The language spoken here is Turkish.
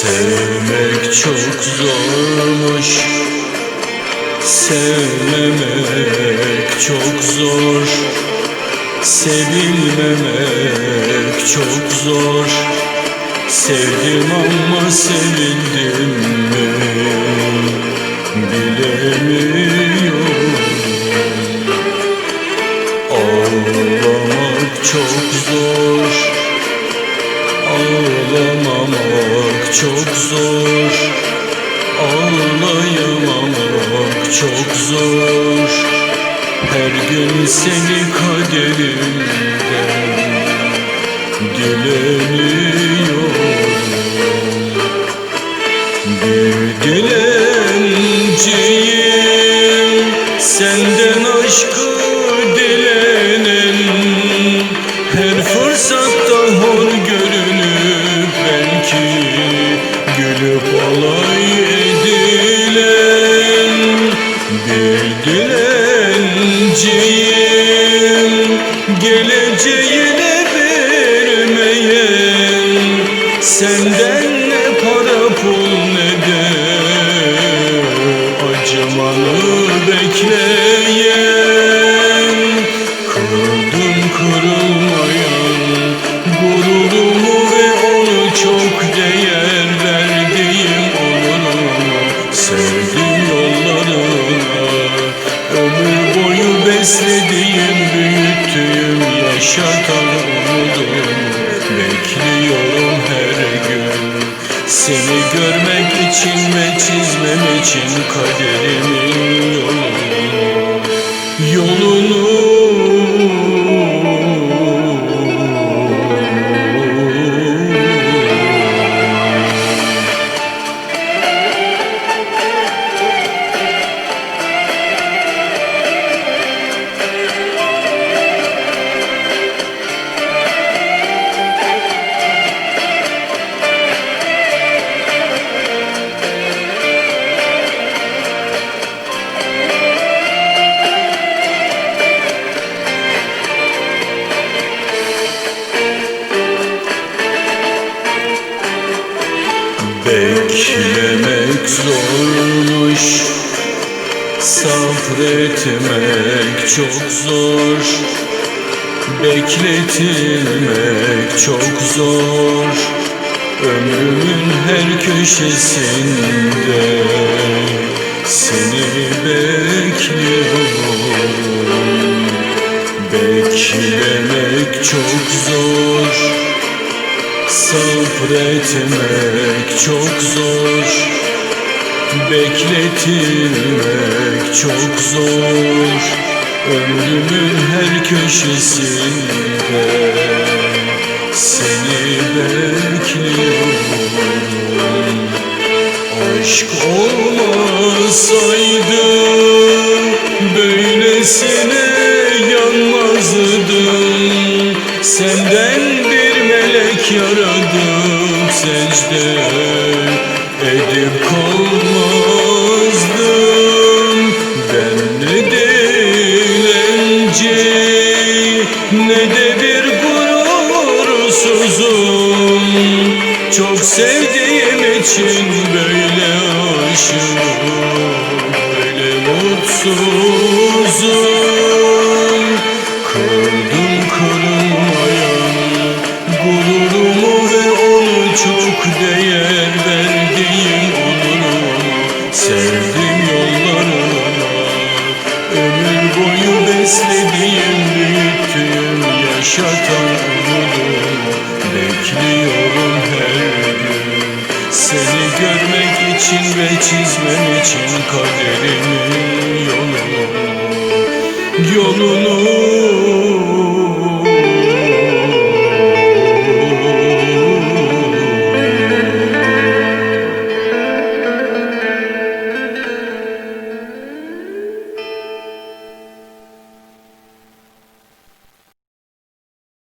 Sevmek çok zormuş. Sevmemek çok zor. Sevilmemek çok zor. Sevdim ama sevildim mi? Bilemiyorum. Ağlamak çok zor Ağlamamak çok zor. Ağlayamamak çok zor. Her gün seni kaderimden Dileniyorum dilenciyim Geleceğine vermeyen Senden ne para pul ne de acımanı bekleyen Bekliyorum her gün. Seni görmek için ve çizmem için kaderimin yolunu Yolunu Beklemek zormuş. Sabretmek çok zor. Bekletilmek çok zor. Ömrümün her köşesinde Seni bekliyorum. Beklemek çok zor Sabretmek çok zor. Bekletilmek çok zor. Ömrümün her köşesinde Seni bekliyorum. Aşk olmasaydı Böylesine yanmazdım Senden bir melek yaradım secde edip kalmazdım Ben ne dilenci ne de bir gurursuzum. Çok sevdiğim için böyle aşığım Böyle mutsuzum beslediğim büyüttüğüm yaşatan umudumu Bekliyorum her gün. Seni görmek için ve çizmem için kaderimin yolunu Yolunu